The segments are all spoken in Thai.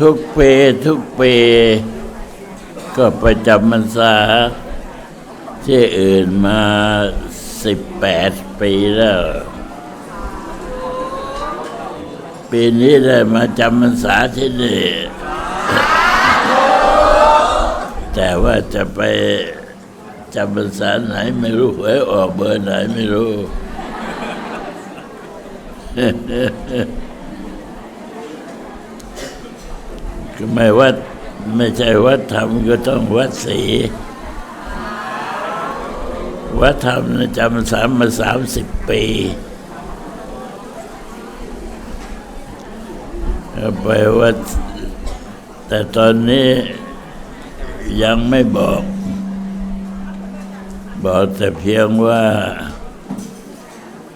ทุกปีทุกปี ก็ไปจำพรรษาที่อื่นมาสิบแปดปีแล้ว ปีนี้ได้มาจำพรรษาที่นี่แต่ว่าจะไปจำพรรษาไหนไม่รู้หวยออกเบอร์ไหนไม่รู้ ไม่วัดไม่ใช่วัดธรรมก็ต้องวัดศรีวัดธรรมจำสามมาสามสิบปีไปวัด แต่ตอนนี้ยังไม่บอก บอกแต่เพียงว่า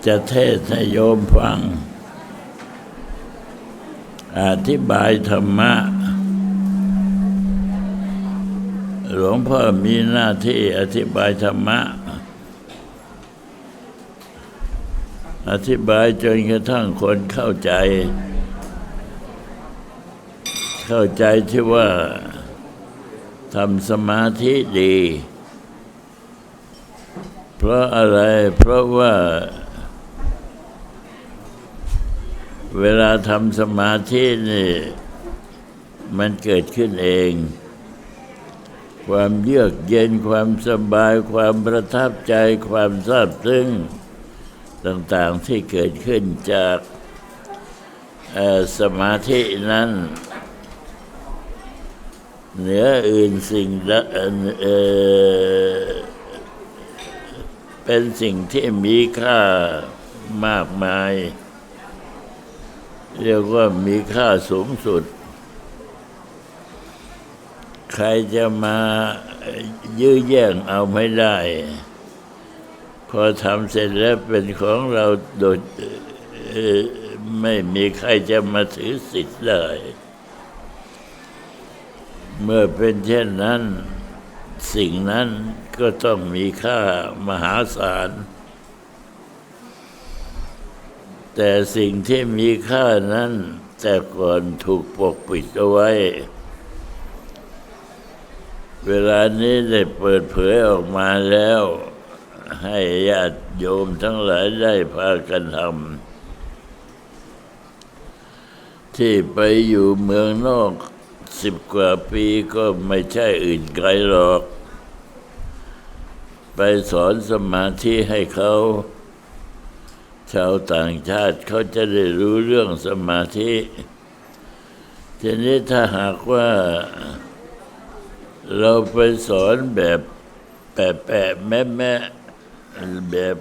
จะเทศน์ให้โยมฟัง อธิบายธรรมะ หลวงพ่อมีหน้าที่อธิบายธรรมะ อธิบายจนกระทั่งคนเข้าใจ เข้าใจที่ว่าทำสมาธิดี เพราะอะไรเพราะว่า เวลาทำสมาธินี่ มันเกิดขึ้นเอง ความเยือกเย็นความสบาย ความประทับใจความซาบซึ้งต่างๆที่เกิดขึ้นจากสมาธินั้น เหนืออื่นสิ่งเเป็นสิ่งที่มีค่ามากมาย เรียกว่ามีค่าสูงสุด ใครจะมายื้อแย่งเอาไม่ได้ พอทำเสร็จแล้วเป็นของเราโดยไม่มีใครจะมาถือสิทธิ์ได้เมื่อเป็นเช่นนั้น สิ่งนั้นก็ต้องมีค่ามหาศาล แต่สิ่งที่มีค่านั้น แต่ก่อนถูกปกปิดเอาไว้ เวลานี้ได้เปิดเผยออกมาแล้ว ให้ญาติโยมทั้งหลายได้พากันทำที่ไปอยู่เมืองนอกสิบกว่าปีก็ไม่ใช่อื่นไกลหรอก ไปสอนสมาธิให้เขา ชาวต่างชาติเขาจะได้รู้เรื่องสมาธิ ทีนี้ถ้าหากว่า เราไปสอนแบบแปะแปะแม่แม่แบบ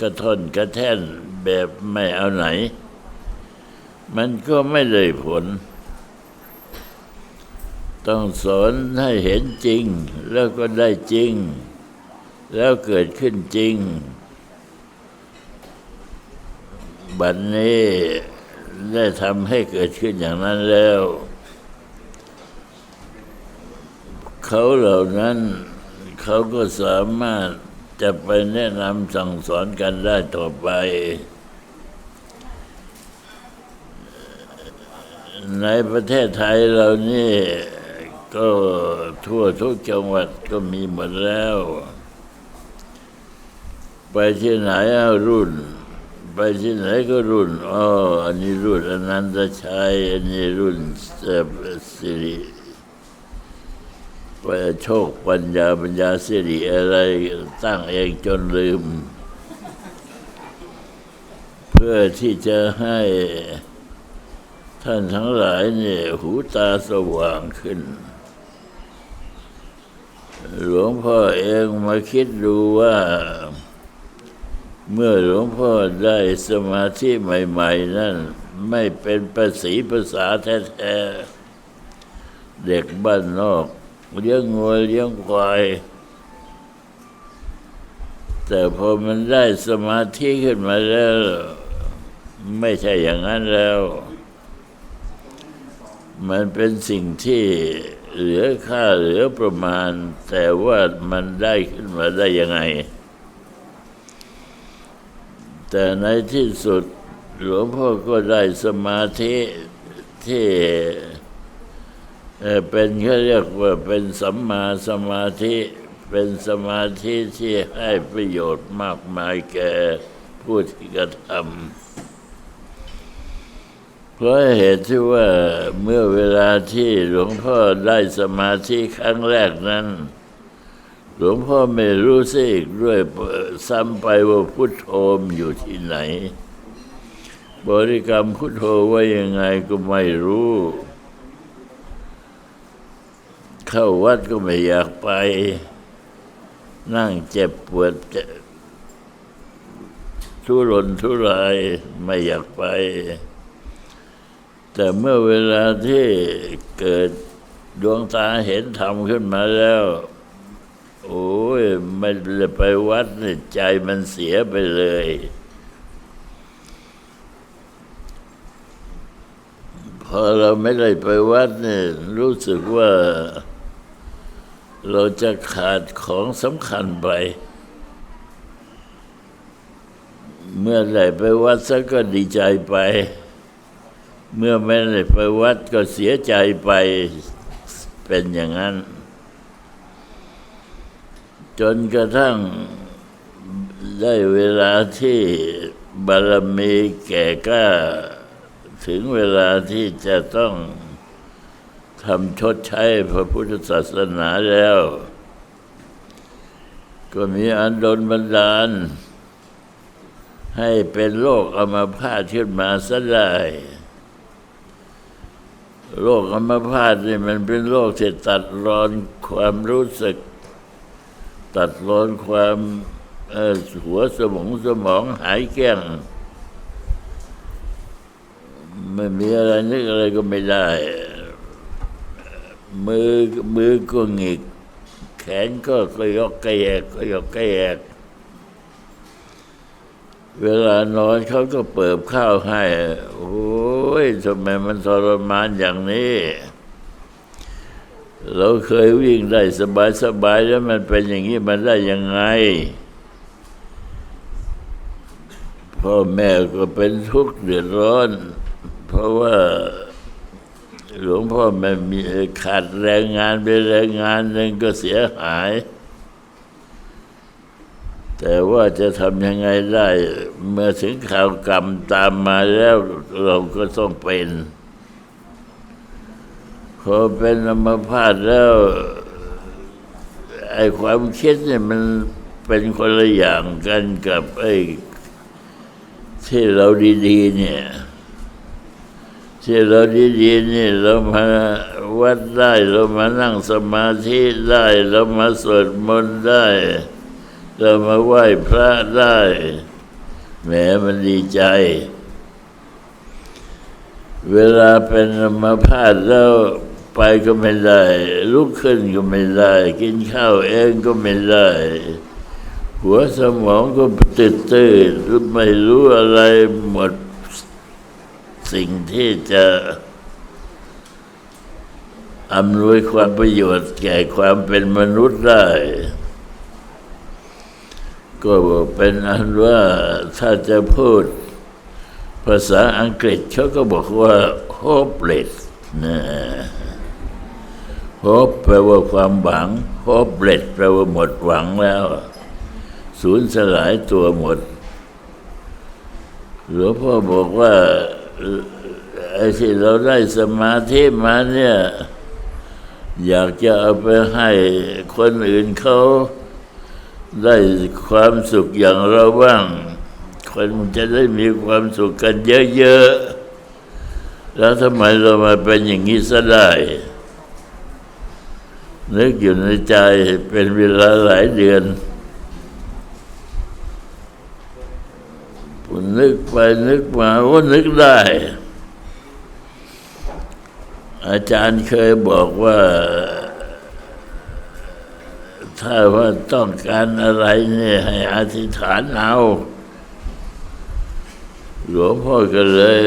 กระท่อนกระแท่นแบบไม่เอาไหน มันก็ไม่ได้ผล ต้องสอนให้เห็นจริง แล้วก็ได้จริง แล้วเกิดขึ้นจริง บัดนนี้ได้ทำให้เกิดขึ้นอย่างนั้นแล้ว เขาเหล่านั้น เขาก็สามารถจะไปแนะนำสั่งสอนกันได้ต่อไป ในประเทศไทยเรานี่ก็ทั่วทุกจังหวัดก็มีหมดแล้ว ไปที่ไหนเอารุ่น ไปที่ไหนก็รุ่นอ๋ออันนี้รุ่นอนันตชัย อันนี้รุ่นเอ่อสิริ โชคปัญญาปัญญาสิริอะไรตั้งเองจนลืม เพื่อที่จะให้ท่านทั้งหลายเนี่ยหูตาสว่างขึ้น หลวงพ่อเองมาคิดดูว่า เมื่อหลวงพ่อได้สมาธิใหม่ ๆ นั่น ไม่เป็นภาษีภาษาแท้ ๆ เด็กบ้านนอก เลี้ยงงัวเลี้ยงควาย แต่พอมันได้สมาธิขึ้นมาแล้ว ไม่ใช่อย่างนั้นแล้ว มันเป็นสิ่งที่เหลือค่าเหลือประมาณ แต่ว่ามันได้ขึ้นมาได้ยังไง แต่ในที่สุดหลวงพ่อก็ได้สมาธิที่ เป็นเขาเรียกว่าเป็นสัมมาสมาธิ เป็นสมาธิที่ให้ประโยชน์มากมายแก่ผู้ที่กระทำเพราะเหตุที่ว่าเมื่อเวลาที่หลวงพ่อได้สมาธิครั้งแรกนั้น หลวงพ่อไม่รู้สิกด้วยซ้ำไปว่าพุทโธมอยู่ที่ไหน บริกรรมพุทโธว่ายังไงก็ไม่รู้ เข้าวัดก็ไม่อยากไป นั่งเจ็บปวดเจ็บทุรนทุรายไม่อยากไป แต่เมื่อเวลาที่เกิดดวงตาเห็นธรรมขึ้นมาแล้ว โอ้ยไม่ได้ไปวัดเนี่ยใจมันเสียไปเลย พอเราไม่ได้ไปวัดเนี่ยรู้สึกว่า เราจะขาดของสำคัญไป เมื่อได้ไปวัดซะก็ดีใจไป เมื่อไม่ได้ไปวัดก็เสียใจไปเป็นอย่างนั้น จนกระทั่งได้เวลาที่บารมีแก่กล้า ถึงเวลาที่จะต้อง ทำชดใช้พระพุทธศาสนาแล้ว ก็มีอันดลบันดาล ให้เป็นโรคอัมาพาตขึ้นมาซะได้โรคอัมาพาตนี่มันเป็นโรคที่ตัดรอนความรู้สึก ตัดรอนความหัวสมองสมองหายแก้งไม่มีอะไรนึกอะไรก็ไม่ได้ มือมือก็หงิก แขนก็ก็ยกกระแยกก็ยกกระแยก เวลานอนเขาก็เปิบข้าวให้ โอ้ยทำไมมันทรมานอย่างนี้ เราเคยวิ่งได้สบายๆแล้วมันเป็นอย่างนี้มันได้ยังไง พ่อแม่ก็เป็นทุกข์เดือดร้อน เพราะว่า หลวงพ่อไม่มีขาดแรงงานไปแรงงานหนึ่งก็เสียหาย แต่ว่าจะทำยังไงได้ เมื่อถึงข่าวกรรมตามมาแล้วเราก็ต้องเป็นพอเป็นอัมพาตแล้วไอ้ความคิดเนี่ยมันเป็นคนละอย่างกันกับไอ้ที่เราดี ๆ เนี่ย ที่เราดีๆนี่เรามาวัดได้เรามานั่งสมาธิได้เรามาสวดมนต์ได้ เรามาไหว้พระได้แหมมันดีใจ เวลาเป็นมาพาตแล้วไปก็ไม่ได้ ลุกขึ้นก็ไม่ได้ กินข้าวเองก็ไม่ได้ หัวสมองก็ตื่นตื่นไม่รู้อะไรหมด สิ่งที่จะอำนวยความประโยชน์แก่ความเป็นมนุษย์ได้ ก็เป็นอันว่าถ้าจะพูดภาษาอังกฤษเขาก็บอกว่า hopeless นะ hope แปลว่าความหวัง hopeless แปลว่าหมดหวังแล้ว สูญสลายตัวหมดหลวงพ่อบอกว่า ไอ้ที่เราได้สมาธิมาเนี่ย อยากจะเอาไปให้คนอื่นเขาได้ความสุขอย่างเราบ้างคนมันจะได้มีความสุขกันเยอะๆ แล้วทำไมเรามาเป็นอย่างนี้ซะได้ นึกอยู่ในใจเป็นเวลาหลายเดือน นึกไปนึกมาว่านึกได้ อาจารย์เคยบอกว่า ถ้าว่าต้องการอะไรเนี่ยให้อธิษฐานเอาหลวงพ่อก็เลย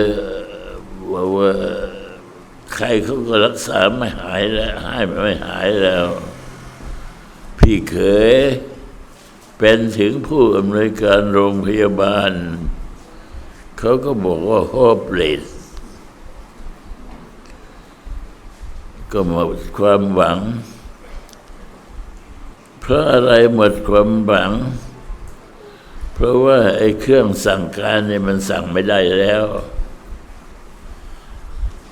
บอกว่าใครเขาก็รักษาไม่หายแล้วให้ไม่หายแล้ว พี่เขยเป็นถึงผู้อำนวยการโรงพยาบาล เขาก็บอกว่า hopeless ก็ก็หมดความหวัง เพราะอะไรหมดความหวัง เพราะว่าไอ้เครื่องสั่งการเนี่ยมันสั่งไม่ได้แล้ว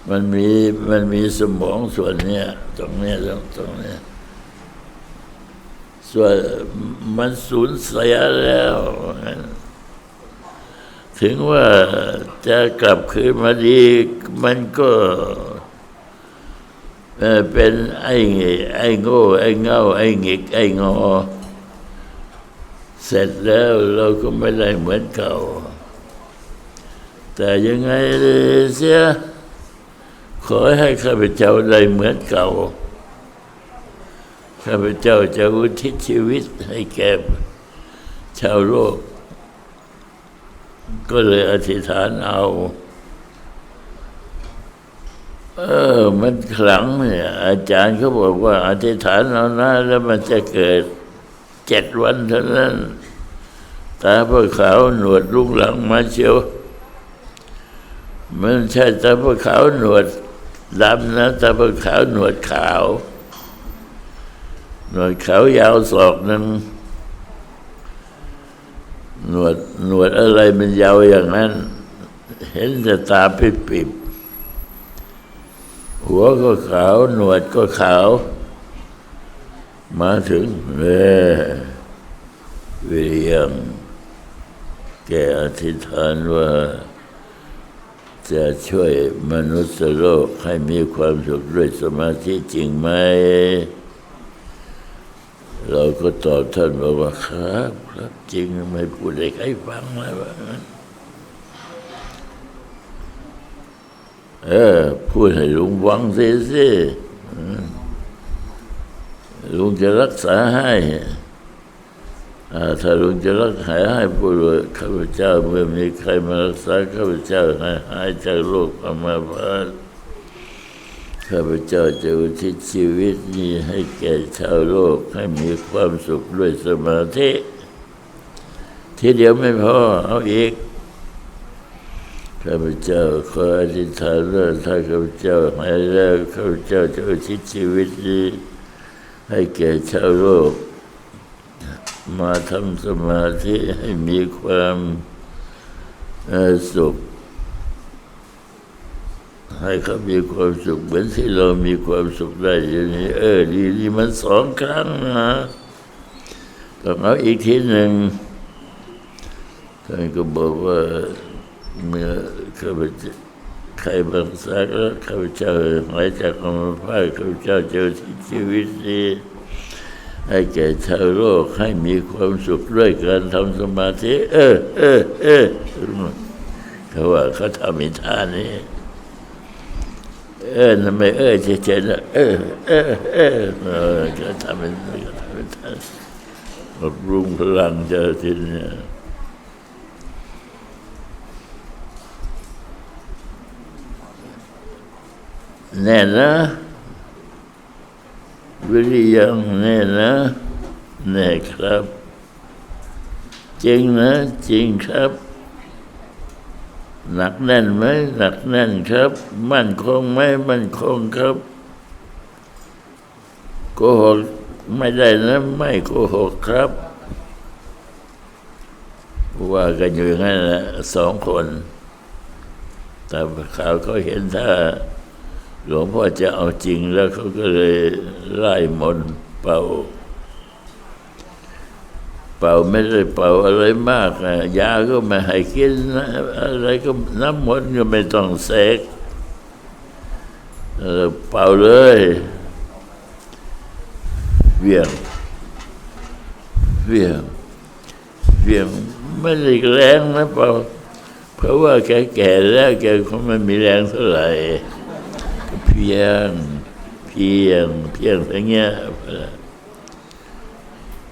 มันมีมันมีสมองส่วนเนี้ยตรงเนี้ยตรงตรงเนี้ยส่วนมันสูญเสียแล้ว ถึงว่าจะกลับคืนมาดี มันก็เป็นไอ้ไอ้โง่ ไอ้เง่า ไอ้หงิก ไอ้งอ เสร็จแล้วเราก็ไม่ได้เหมือนเก่า แต่ยังไงเสีย ขอให้ข้าพเจ้าได้เหมือนเก่า ข้าพเจ้าจะอุทิศชีวิตให้แก่ชาวโลก ก็เลยอธิษฐานเอา เออ มันขลังเนี่ยอาจารย์เขาบอกว่า อธิษฐานเอานะแล้วมันจะเกิดเจ็ดวันเท่านั้น ตาพวกขาวหนวดลุงหลังมาเชียวมันใช่ตาพวกขาวหนวดดำนะตาพวกขาวหนวดขาว หนวดขาวยาวศอกหนึ่ง หนวดหนวดอะไรมันยาวอย่างนั้น เห็นแต่ตาปิบปิบหัวก็ขาว หนวดก็ขาว มาถึงเวิริยังแกอธิษฐานว่าจะช่วยมนุษย์โลกให้มีความสุขด้วยสมาธิจริงไหม เราก็ตอบท่านบอกว่าครับครับจริงไม่พูดให้ใครฟังเลยว่างั้นเออพูดให้ลุงฟังสิสิลุงจะรักษาให้ถ้าลุงจะรักษาให้พูดว่าข้าพเจ้าเมื่อมีใครมารักษาข้าพเจ้าให้หายจากโรคอามาพาต ข้าพเจ้าจะอุทิศชีวิตนี้ให้แก่ชาวโลกให้มีความสุขด้วยสมาธิ ทีเดียวไม่พอเอาอีกข้าพเจ้าขออธิษฐานว่าถ้าข้าพเจ้าหายแล้วข้าพเจ้าจะอุทิศชีวิตนี้ให้แก่ชาวโลก มาทำสมาธิให้มีความสุข ให้เขามีความสุขเหมือนที่เรามีความสุขได้อย่างนี้ เออ ดีดีมันสองครั้งนะต้องเอาอีกทีหนึ่งท่านก็บอกว่าเมื่อข้าพเจ้าใครบางสักแล้วข้าพเจ้าหายจากความพาข้าพเจ้าเจอที่ชีวิตนี้ให้แก่ชาวโลกให้มีความสุขด้วยการทำสมาธิ เออเออเออเขาว่าเขาทำอิทานนี้ เออทำไมเออเฉยๆนะเออเออเออเออก็ทำเป็นทำเป็นท่านบำรุงพลังเจอทีเนี่ยแน่นะวิริยังแน่นะแน่ครับ จริงนะ จริงครับ หนักแน่นไหมหนักแน่นครับ มั่นคงไหมมั่นคงครับโกหกไม่ได้นะไม่โกหกครับ ว่ากันอยู่อย่างนั้นแหละสองคน แต่ข่าวเขาเห็นถ้า หลวงพ่อจะเอาจริงแล้วเขาก็เลยไล่มนเป่า เป่าไม่ได้เป่าอะไรมากยาก็ไม่ให้กินอะไรก็น้ำมนต์ก็ไม่ต้องเสกเออเป่าเลยเวียงเวียงเวียงไม่ได้แรงนะเป่าเพราะว่าแกแก่แล้วแกคงไม่มีแรงเท่าไหร่เพียงเพียงเพียงอย่างเงี้ย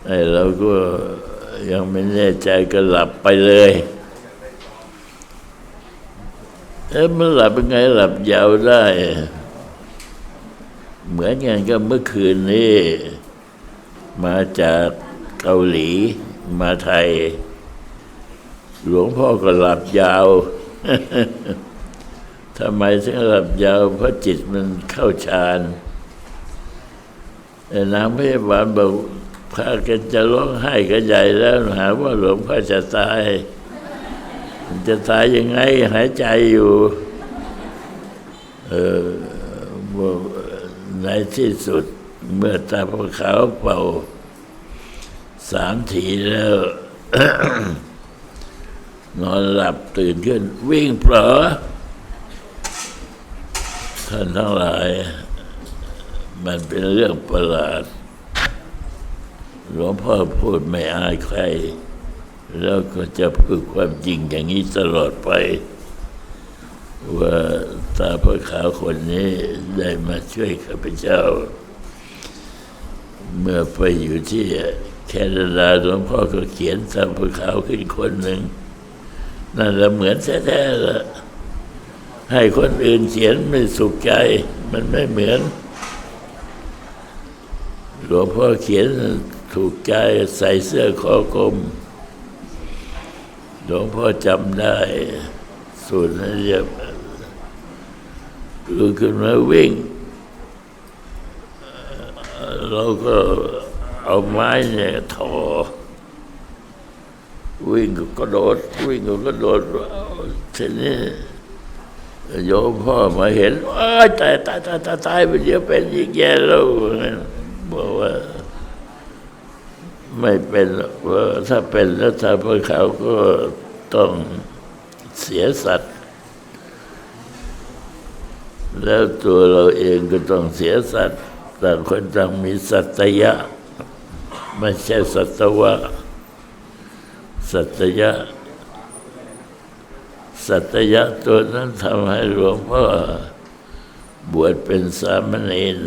ไอ้เราก็ ยังไม่แน่ใจก็หลับไปเลยเอ๊ะมันหลับยังไงหลับยาวได้ เหมือนกันก็เมื่อคืนนี้ มาจากเกาหลีมาไทย หลวงพ่อก็หลับยาวทำไมถึงหลับยาวเพราะจิตมันเข้าฌานนางพยาบาลบอก พากันจะร้องไห้กันใหญ่แล้วหาว่าหลวงพ่อจะตาย จะตายยังไงหายใจอยู่เออในที่สุดเมื่อตาพระขาวเป่าสามทีแล้ว นอนหลับตื่นขึ้น วิ่งเผลอท่านทั้งหลาย มันเป็นเรื่องประหลาด หลวงพ่อพูดไม่อายใคร แล้วก็จะพูดความจริงอย่างนี้ตลอดไป ว่าตาพระขาวคนนี้ได้มาช่วยข้าพเจ้า เมื่อไปอยู่ที่แคนาดาหลวงพ่อก็เขียนตาพระขาวขึ้นคนหนึ่งนั่นละเหมือนแท้ๆละให้คนอื่นเขียนไม่สุขใจ มันไม่เหมือนหลวงพ่อเขียน ถูกใจใส่เสื้อคอกลมหลวงพ่อจำได้ สูตรนั้นเรียกลุกขึ้นมาวิ่ง เราก็เอาไม้เนี่ยทอวิ่งก็กระโดด วิ่งก็กระโดดทีนี้โยมพ่อมาเห็นอ้าตายตายตายตายตายไปเดี๋ยวเป็นอีกแย่แล้วบอกว่า ไม่เป็นถ้าเป็นแล้วถ้าพวกเขาก็ต้องเสียสัตว์ แล้วตัวเราเองก็ต้องเสียสัตว์ต่างคนต่างมีสัตยะ ไม่ใช่สัตวะ สัตยะ สัตยะตัวนั้นทำให้หลวงพ่อบวชเป็นสามเณร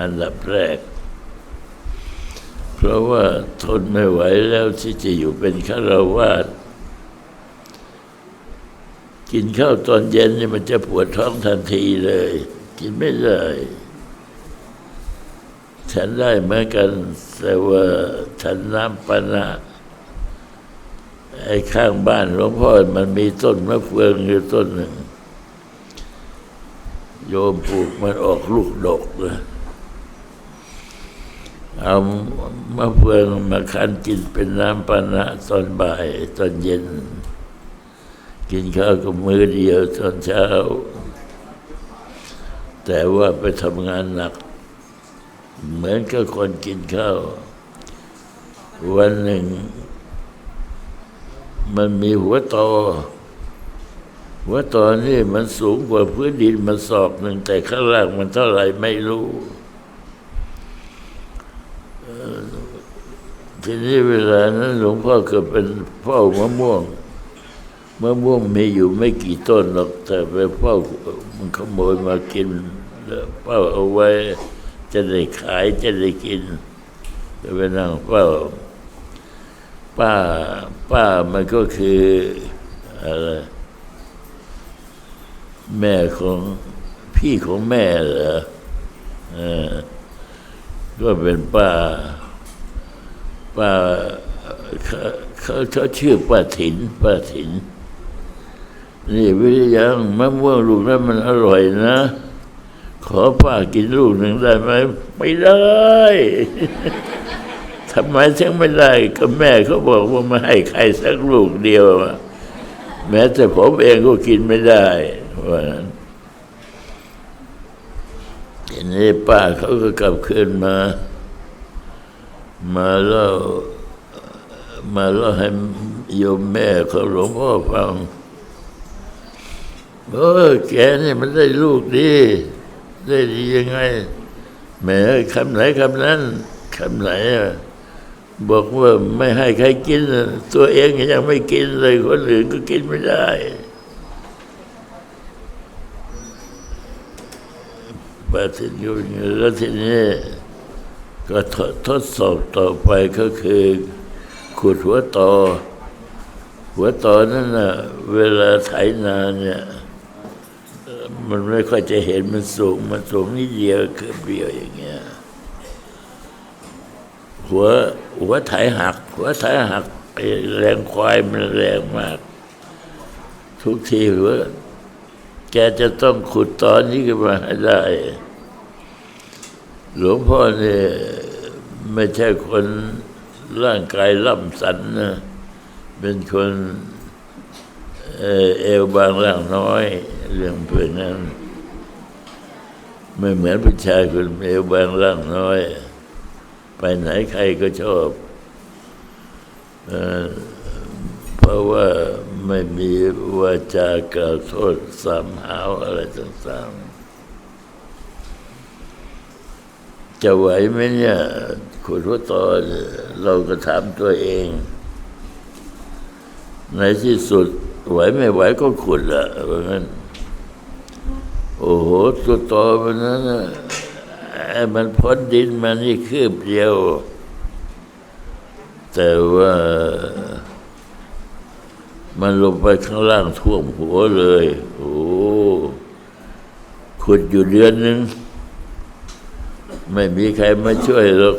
อันดับแรก เพราะว่าทนไม่ไหวแล้วที่จะอยู่เป็นฆราวาสกินข้าวตอนเย็นนี่มันจะปวดท้องทันทีเลย กินไม่ได้ฉันได้เหมือนกันแต่ว่าฉันน้ำปนะไอ้ข้างบ้านหลวงพ่อมันมีต้นมะเฟืองอยู่ต้นหนึ่ง โยมปลูกมันออกลูกดกเลย เอามะเฟืองมาคั้นกินเป็นน้ำปานะตอนบ่ายตอนเย็น กินข้าวก็มื้อเดียวตอนเช้า แต่ว่าไปทำงานหนัก เหมือนกับคนกินข้าว วันหนึ่ง มันมีหัวตอหัวตอนี่มันสูงกว่าพื้นดินมันศอกหนึ่งแต่ข้างล่างมันเท่าไหร่ไม่รู้ ทีนี้เวลานั้นหลวงพ่อเก็เป็นเฝ้ามะม่วงมะม่วงมีอยู่ไม่กี่ต้นหรอก แต่ไปเฝ้ามันขโมยมากินเฝ้าเอาไว้ จะได้ขายจะได้กินจะไปนั่งเฝ้า ป้าป้ามันก็คืออะไรแม่ของพี่ของแม่เหรออก็เป็นป้า ป้าเขาเขาชื่อป้าถินป้าถิน นี่วิทยังมะม่วงลูกนั้นมันอร่อยนะ ขอป้ากินลูกหนึ่งได้ไหมไม่ได้ทำไมถึงไม่ได้ ก็แม่เขาบอกว่าไม่ให้ใครสักลูกเดียวอะแม้แต่ผมเองก็กินไม่ได้ว่านั้นทีนี้ป้าเขาก็กลับคืนมา มาเล่ามาเล่าให้โยมแม่ของหลวงพ่อฟังเออแกนี่มันได้ลูกดี ได้ดียังไงแหมคำไหนคำนั้นคำไหนอะบอกว่าไม่ให้ใครกิน ตัวเองยังไม่กินเลยคนอื่นก็กินไม่ได้ปฏิญญาแล้วทีนี้ ก็ทดทดสอบต่อไปก็คือขุดหัวต่อ หัวต่อนั่นน่ะเวลาไถนาเนี่ยมันไม่ค่อยจะเห็นมันสูง มันสูงนิดเดียวคือเดียวอย่างเงี้ยหัวหัวไถหัก หัวไถหักแรงควายมันแรงมาก ทุกทีหัวแกจะต้องขุดตอนนี้ขึ้นมาให้ได้ หลวงพ่อเนี่ย ไม่ใช่คนร่างกายล่ำสันนะเป็นคนเอเอวบางร่างน้อย เรื่องเพื่อนนั้น ไม่เหมือนผู้ชายคนเอวบางร่างน้อย ไปไหนใครก็ชอบเอเพราะว่าไม่มีวาจากล่าวโทษสามหาวอะไรต่างๆ จะไหวไหมเนี่ย ขุดหัวต่อเนี่ยเราก็ถามตัวเอง ในที่สุดไหวไม่ไหวก็ขุดละเพราะงั้นโอ้โหตัวต่อมันนั้นไอ้มันพ้นดินมานี่คืบเดียว แต่ว่ามันลงไปข้างล่างท่วมหัวเลย โอ้ขุดอยู่เดือนหนึ่ง ไม่มีใครมาช่วยหรอก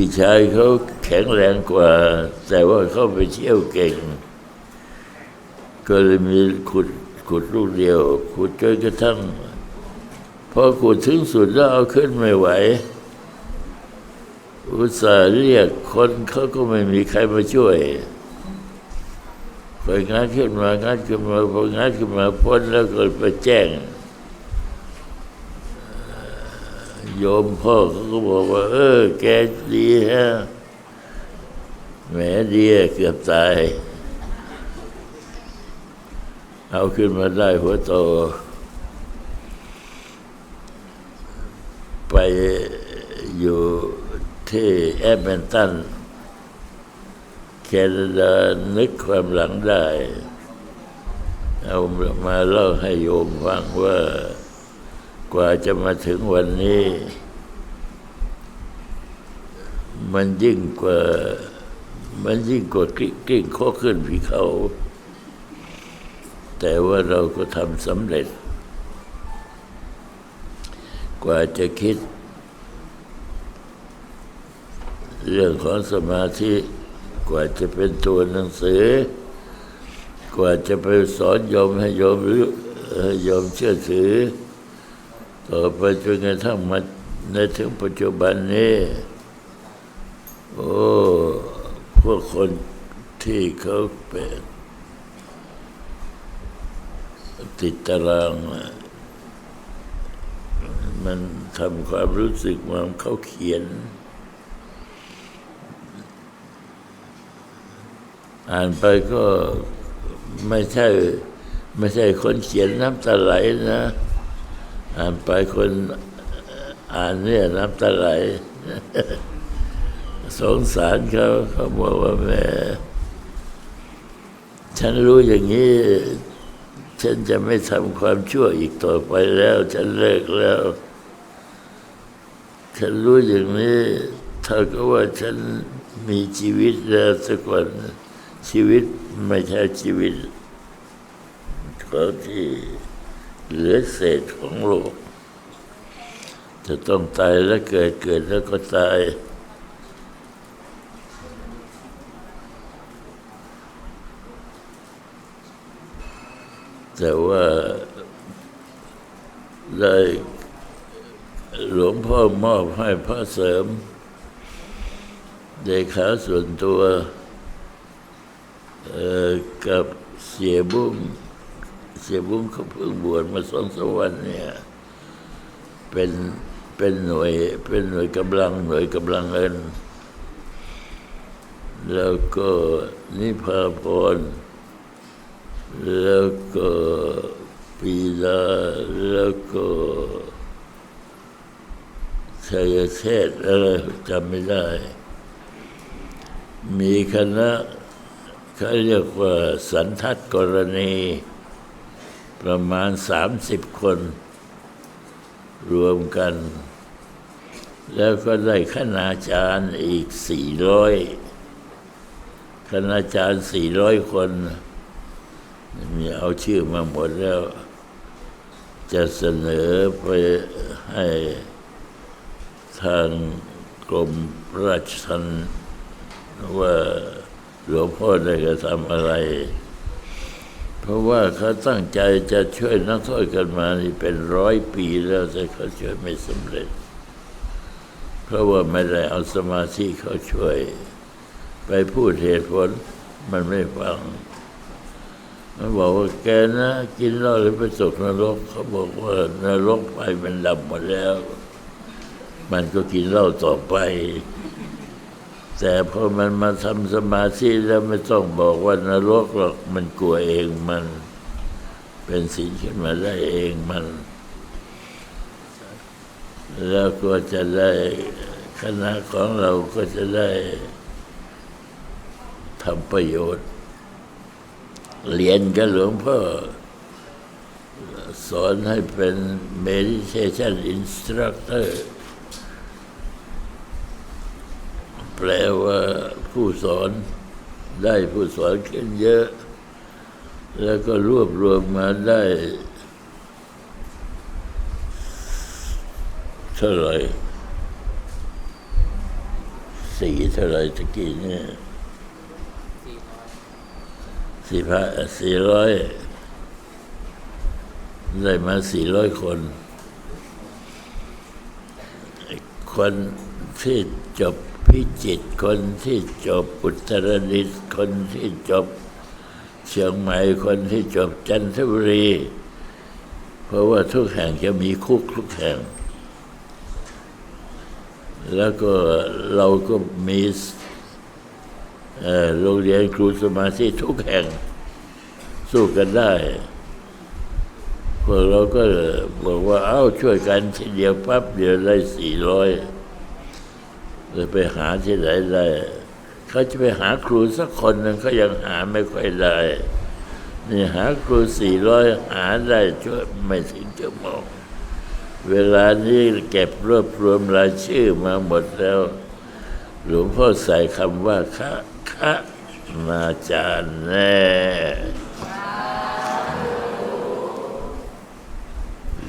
พี่ชายเขาแข็งแรงกว่า แต่ว่าเขาไปเที่ยวเก่ง ก็เลยมีขุดขุดลูกเดียว ขุดจนกระทั่งพอขุดถึงสุดแล้วเอาขึ้นไม่ไหว อุตส่าห์เรียกคนเขาก็ไม่มีใครมาช่วยคองานขึ้นมางานขึ้นมาพองานขึ้นมาพ้นแล้วก็ไปแจ้ง โยมพ่อเขาก็บอกว่า เออ แกดีฮะแหมดีเกือบตาย เอาขึ้นมาได้หัวโต ไปอยู่ที่แอดเมนตันแคนาดานึกความหลังได้ เอามาเล่าให้โยมฟังว่า กว่าจะมาถึงวันนี้ มันยิ่งกว่า มันยิ่งกว่ากลิ้งกิ้งข้อขึ้นผีเขา แต่ว่าเราก็ทำสำเร็จ กว่าจะคิด เรื่องของสมาธิ กว่าจะเป็นตัวหนังสือ กว่าจะไปสอนยมให้ยมหรู้ให้โยมเชื่อถือ ต่อไปจนกระทั่งมาในถึงปัจจุบันนี้ โอ้พวกคนที่เขาเป็นติดตาราง มันทำความรู้สึกว่าเขาเขียน อ่านไปก็ไม่ใช่ ไม่ใช่คนเขียนน้ำตาไหลนะ อ่านไปคนอ่านเนี่ยน้ำตาไหล สงสารเขาเขาบอกว่าแม่ฉันรู้อย่างนี้ ฉันจะไม่ทำความชั่วอีกต่อไปแล้ว ฉันเลิกแล้ว ฉันรู้อย่างนี้เท่ากับว่าฉันมีชีวิตแล้วสักวันชีวิตไม่ใช่ชีวิตของที่ เหลือเศษของโลก จะต้องตายแล้วเกิดเกิดแล้วก็ตาย แต่ว่าได้หลวงพ่อมอบให้พระเสริมเดขาส่วนตัวกับเสียบุ้ง สียบุ้งเขาเพิ่งบวชมาสองสวันเนี่ย เป็นเป็นหน่วยเป็นหน่วยกำลังหน่วยกำลังเงิน แล้วก็นิพาพรแล้วก็ปีลาแล้วก็ชัยเชษอะไรจำไม่ได้ มีคณะเขาเรียกว่าสันทัดกรณี ประมาณสามสิบคน รวมกัน แล้วก็ได้คณาจารย์อีกสี่ร้อยคณาจารย์สี่ร้อยคน มีเอาชื่อมาหมดแล้ว จะเสนอไปให้ทางกรมราชทัณฑ์ว่าหลวงพ่อได้กระทำอะไร ราะว่าเขาตั้งใจจะช่วยนักโทษกันมานี่เป็นร้อยปีแล้วแต่เขาช่วยไม่สำเร็จ เพราะว่าไม่ได้เอาสมาธิเขาช่วย ไปพูดเหตุผลมันไม่ฟัง มันบอกว่าแกนะ กินเหล้าแล้วไปตกนรก เขาบอกว่านรกไฟมันดับหมดแล้ว มันก็กินเหล้าต่อไป แต่พอมันมาทำสมาธิแล้วไม่ต้องบอกว่านรกหรอกมันกลัวเองมัน เป็นศีลขึ้นมาได้เองมัน แล้วก็จะได้คณะของเราก็จะได้ทำประโยชน์ เรียนกับหลวงพ่อ สอนให้เป็น meditation instructor แปลว่าผู้สอนได้ผู้สอนขึ้นเยอะ แล้วก็รวบรวมมาได้เท่าไรสี่เท่าไรตะกี้เนี่ยสี่พันสี่ร้อยได้มาสี่ร้อยคน คนที่จบ พิจิตรคนที่จบอุตรดิตถ์คนที่จบเชียงใหม่คนที่จบจันทบุรี เพราะว่าทุกแห่งจะมีคุกทุกแห่ง แล้วก็เราก็มีโรงเรียนครูสมาธิทุกแห่งสู้กันได้ พวกเราก็บอกว่า เอ้าช่วยกันทีเดียวปั๊บเดียวได้สี่ร้อย เลยไปหาที่ไหนได้เขาจะไปหาครูสักคนหนึ่งเขายังหาไม่ค่อยได้นี่หาครูสี่ร้อยหาได้ช่วยไม่ถึงชั่วโมงเวลานี้เก็บรวบรวมรายชื่อมาหมดแล้ว หลวงพ่อใส่คำว่าคะคะนาจารย์แน่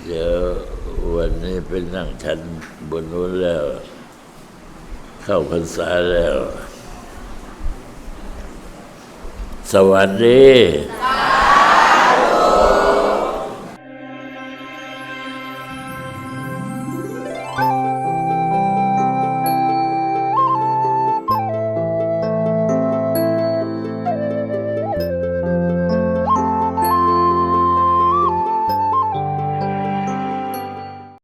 เดี๋ยววันนี้ไปนั่งชันบนนู้นแล้ว เข้าพรรษาแล้ว สวัสดี